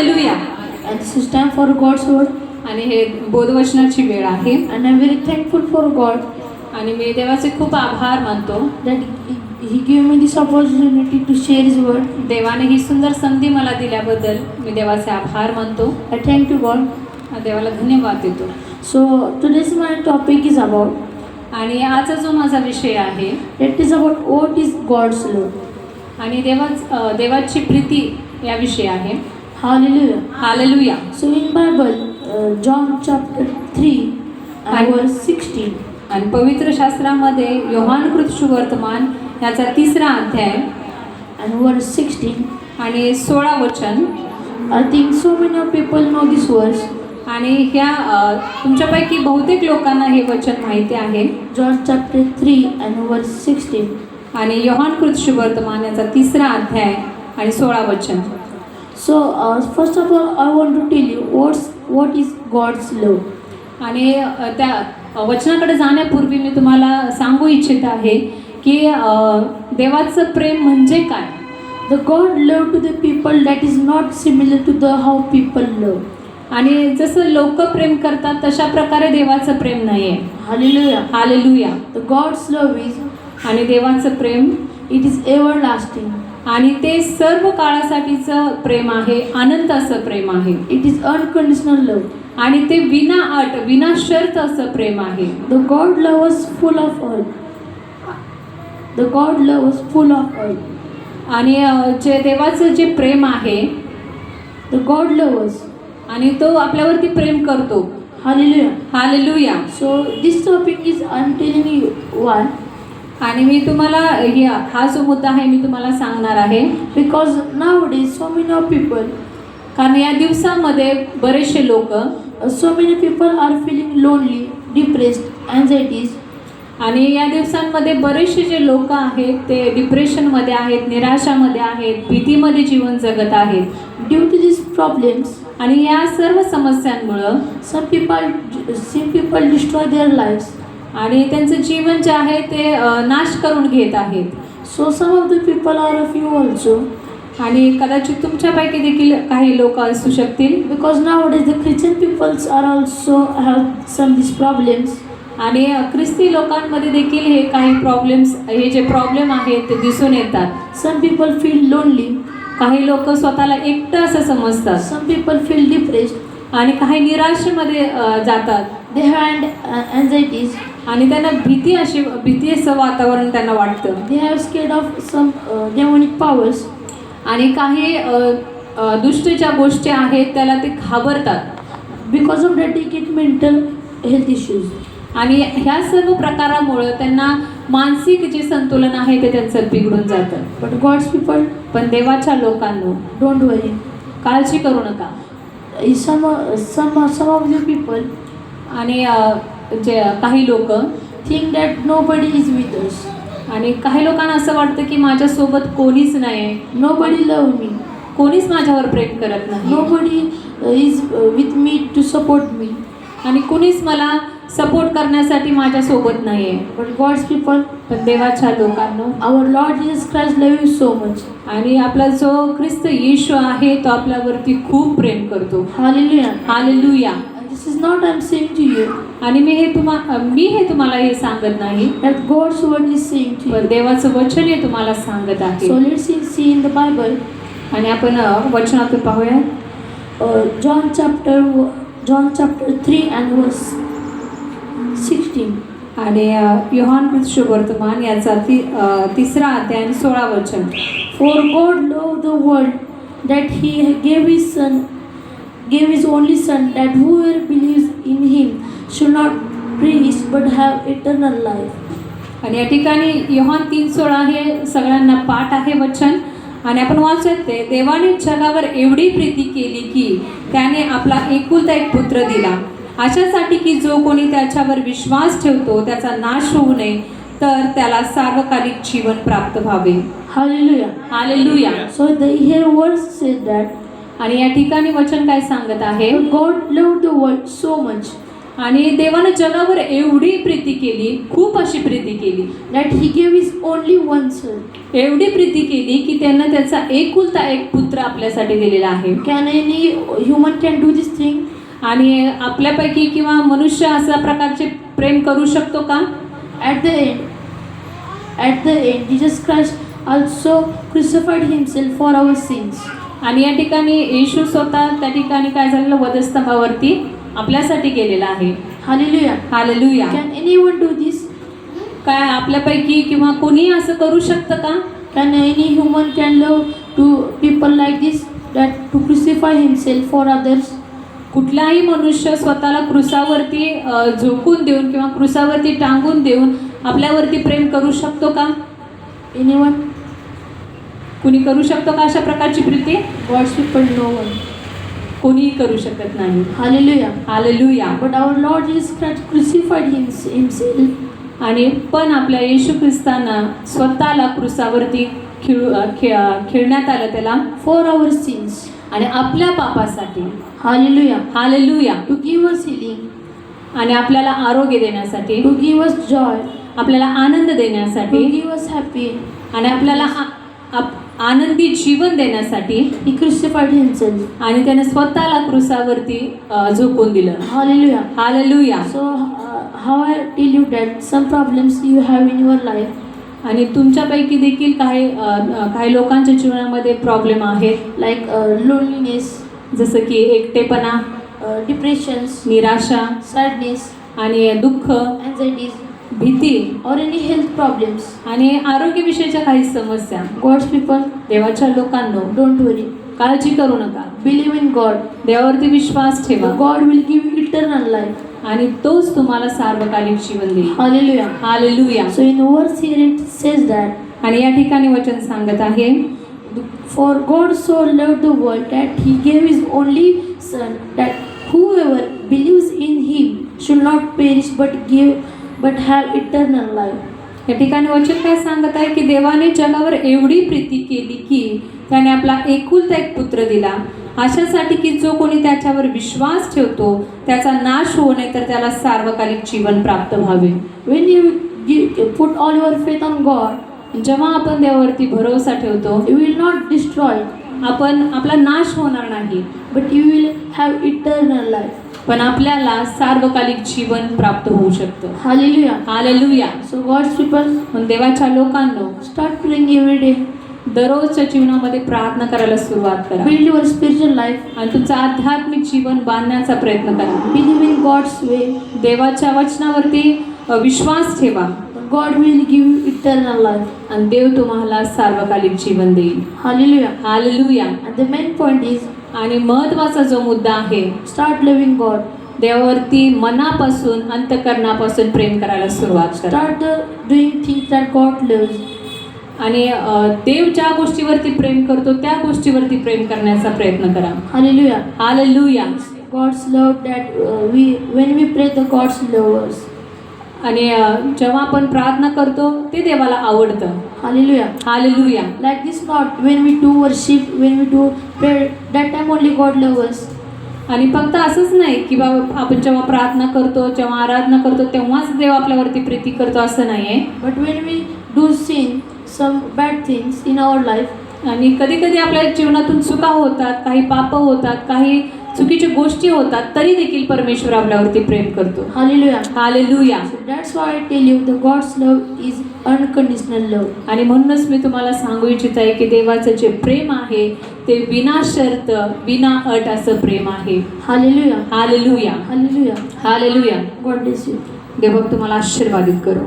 Hallelujah And this is time for God's word. आणि हे बोधवचनाची वेळ आहे And I'm very thankful for God आणि मी देवाचे खूप आभार मानतो that He, gave me this opportunity to share His word. देवाने ही सुंदर संधी मला दिल्याबद्दल मी देवाचे आभार मानतो I thank you, God. देवाला धन्यवाद देतो So today's my topic is about आणि आजचा जो माझा विषय आहे it is about what is God's love. आणि देवाच अ, देवाची प्रीती या विषय आहे Hallelujah. Hallelujah So in Bible, uh, John chapter 3 and And- verse 16. आणि पवित्र शास्त्रामध्ये योहानकृत सुवर्तमान याचा तिसरा अध्याय And verse 16. आणि सोळा वचन I think so many people know this verse. आणि ह्या अ, तुमच्यापैकी बहुतेक लोकांना हे वचन माहिती आहे John chapter 3 and verse 16. आणि योहानकृत सुवर्तमान याचा तिसरा अध्याय आणि सोळा वचन so first of all I want to tell you what's what is God's love आणि त्या वचनाकडे जाण्यापूर्वी मी तुम्हाला सांगू इच्छित आहे की देवाचं प्रेम म्हणजे काय? The God love to the people that is not similar to the how people love आणि जसं लोक प्रेम करतात तशा प्रकारे देवाचं प्रेम नाही आहे hallelujah the God's love is आणि देवाचं प्रेम इट इज एवर लास्टिंग आणि ते सर्व काळासाठीचं प्रेम आहे अनंताचं प्रेम आहे. इट इज अनकंडिशनल लव्ह आणि ते विना अट विना शर्त असं प्रेम आहे. The God love was full of heart the God love full of heart आणि जे देवाचं जे प्रेम आहे द गॉड लव्ह आणि तो आपल्यावरती प्रेम करतो. Hallelujah hallelujah so this topic is untelling you one आणि मी तुम्हाला हा जो मुद्दा आहे मी तुम्हाला सांगणार आहे. बिकॉज ना day so many of people कारण या दिवसामध्ये बरेचसे लोक so many people are feeling lonely depressed anxieties आणि या दिवसांमध्ये बरेचसे जे लोक आहेत ते डिप्रेशनमध्ये आहेत निराशामध्ये आहेत भीतीमध्ये जीवन जगत आहेत. ड्यू टू दिस प्रॉब्लेम्स आणि या सर्व समस्यांमुळं some people some people destroy their life आणि त्यांचं जीवन जे आहे ते नाश करून घेत आहेत. So some of the people are of you also आणि कदाचित तुमच्यापैकी देखील काही लोक असू शकतील. बिकॉज ना what is the Christian peoples are also have some this problems आणि ख्रिस्ती लोकांमध्ये देखील हे काही प्रॉब्लेम्स हे जे प्रॉब्लेम आहेत ते दिसून येतात. सम पीपल फील लोनली काही लोक स्वतःला एकटं असं समजतात. सम पीपल फील डिप्रेश आणि काही निराशेमध्ये जातात. दे हँड अँझायटीज आणि त्यांना भीती अशी भीती असं वातावरण त्यांना वाटतं. They have scared of some demonic powers आणि काही दुष्ट ज्या गोष्टी आहेत त्याला ते घाबरतात. Because of that it mental health issues आणि ह्या सर्व प्रकारामुळं त्यांना मानसिक जे संतुलन आहे ते त्यांचं बिघडून जातं. बट गॉड्स पीपल पण देवाच्या लोकांना डोंट वरी काळजी करू नका. Some some some of your people आणि जे काही लोक think that nobody is with us. आणि काही लोकांना असं वाटतं की माझ्यासोबत कोणीच नाही Nobody love me. कोणीच माझ्यावर प्रेम करत नाही uh, is uh, with me to support me. आणि कुणीच मला सपोर्ट करण्यासाठी माझ्यासोबत नाही आहे But God's people, पण देवाच्या लोकांनो our Lord Jesus Christ love you so much. आणि आपला जो ख्रिस्त येशू आहे तो आपल्यावरती खूप प्रेम करतो Hallelujah. Hallelujah And this is not I'm saying to you आणि मी हे तुम्हा मी हे तुम्हाला हे सांगत नाही that God's word is saying to पण you. देवाचं वचन हे तुम्हाला सांगत आहे So let's see, see in the Bible, आणि आपण वचनातून पाहूया uh, John chapter John chapter 3 and verse 16. आणि योहान शुभवर्तमान याचा ती तिसरा अध्याय आणि सोळा वचन For God loved the world that He gave His Son, gave His only Son, that whoever believes in Him should not perish but have eternal life. आणि या ठिकाणी योहान तीन सोळा हे सगळ्यांना पाठ आहे वचन आणि आपण वाचत ते देवाने जगावर एवढी प्रीती केली की त्याने आपला एकुलता एक पुत्र दिला अशासाठी की जो कोणी त्याच्यावर विश्वास ठेवतो त्याचा नाश होऊ नये तर त्याला सार्वकालिक जीवन प्राप्त व्हावे Hallelujah. Hallelujah So the here words said that आणि या ठिकाणी वचन काय सांगत आहे? God love to world so much आणि देवाने जगावर एवढी प्रीती केली खूप अशी प्रीती केली. That he gave is only one son एवढी प्रीती केली की त्यांना त्याचा एकुलता एक पुत्र आपल्यासाठी दिलेला आहे. Can any human can do this thing आणि आपल्यापैकी किंवा मनुष्य असा प्रकारचे प्रेम करू शकतो का? At the end at the end Jesus Christ also crucified himself for our sins आणि या ठिकाणी येशू स्वतः त्या ठिकाणी काय झालेलं वधस्तंभावरती आपल्यासाठी गेलेला आहे. Hallelujah this? काय आपल्यापैकी किंवा कोणी असं करू शकतं का Can any human can love to people like this that to crucify himself for others? कुठलाही मनुष्य स्वतःला क्रुसावरती झोकून देऊन किंवा क्रुसावरती टांगून देऊन आपल्यावरती प्रेम करू शकतो का Anyone? कुणी करू शकतो का अशा प्रकारची Preeti God's people, no one. कोणीही करू शकत नाही Hallelujah. Hallelujah But our Lord Jesus Christ crucified hims- himself आणि पण आपल्या येशू ख्रिस्तानं स्वतःला क्रुसावरती खेळू अ, खे अ, खेळण्यात आलं त्याला for our sins. आणि आपल्या पापासाठी Hallelujah. Hallelujah To give us healing, आणि आपल्याला आरोग्य देण्यासाठी to give us joy, आपल्याला आनंद to देण्यासाठी give us happy. आणि आपल्याला आ- आप- आनंदी जीवन देण्यासाठी ही ख्रिस्तफाट आणि त्याने स्वतःला क्रुसावरती झोपून दिलं. Hallelujah hallelujah so how I tell you that some problems you have in your life आणि तुमच्यापैकी देखील काही काही लोकांच्या जीवनामध्ये प्रॉब्लेम आहेत. लाईक लोनलीनेस जसं की एकटेपणा डिप्रेशन्स निराशा सॅडनेस आणि दुःख. अँझायटीज भीती और एनी हेल्थ प्रॉब्लेम्स आणि आरोग्यविषयीच्या काही समस्या. गॉड्स पीपल देवाच्या लोकांनो डोंट वरी काळजी करू नका. बिलीव्ह इन गॉड देवावरती विश्वास ठेवा. God will give eternal life आणि तोच तुम्हाला सार्वकालिक जीवन देईल. Hallelujah hallelujah so in over Siret says that आणि या ठिकाणी वचन सांगत आहे for God so love the world that he gave is only son that whoever believe in him should not perish but give but have eternal life या ठिकाणी वचन काय सांगत आहे की देवाने जगावर एवढी प्रीती केली की त्याने आपला एकुलता एक पुत्र दिला. अशासाठी की जो कोणी त्याच्यावर विश्वास ठेवतो त्याचा नाश होऊ नये तर त्याला सार्वकालिक जीवन प्राप्त व्हावे. When you put all your faith on God जेव्हा आपण देवावरती भरोसा ठेवतो यू विल नॉट डिस्ट्रॉय आपण आपला नाश होणार नाही. But you will have eternal life पण आपल्याला सार्वकालिक जीवन प्राप्त होऊ शकतं. हालेलुया So God's people म्हणून देवाच्या लोकांनो start praying every day. दररोजच्या जीवनामध्ये प्रार्थना करायला सुरुवात करा Build your spiritual life. आणि तुमचं आध्यात्मिक जीवन बांधण्याचा प्रयत्न करा Believe in God's way. देवाच्या वचनावरती विश्वास ठेवा will give you eternal life. आणि देव तुम्हाला सार्वकालिक जीवन देईल. Hallelujah And the main point is आणि महत्त्वाचा जो मुद्दा आहे स्टार्ट लिव्हिंग गॉड देवावरती मनापासून अंतकरणापासून प्रेम करायला सुरुवात start doing thing that God live आणि देव ज्या गोष्टीवरती प्रेम करतो त्या गोष्टीवरती प्रेम करण्याचा प्रयत्न करा. Hallelujah hallelujah God's love that we when we pray the God's lovers आणि जेव्हा आपण प्रार्थना करतो ते देवाला आवडतं. Hallelujah Like this not when we do worship, when we do prayer, that time only God loves us. आणि फक्त असंच नाही की बाबा आपण जेव्हा प्रार्थना करतो जेव्हा आराधना करतो तेव्हाच देव आपल्यावरती प्रीती करतो असं नाही आहे But when we do sin, some bad things in our life, आणि कधी कधी आपल्या जीवनातून चुका होतात काही पाप होतात काही चुकीच्या गोष्टी होतात तरी देखील परमेश्वर आपल्यावरती प्रेम करतो. Hallelujah is unconditional love. आणि म्हणूनच मी तुम्हाला सांगू इच्छित आहे की देवाचं जे प्रेम आहे ते विना शर्त विना अट असं प्रेम आहे Hallelujah. Hallelujah Hallelujah. Hallelujah God bless you. देव तुम्हाला आशीर्वादित करू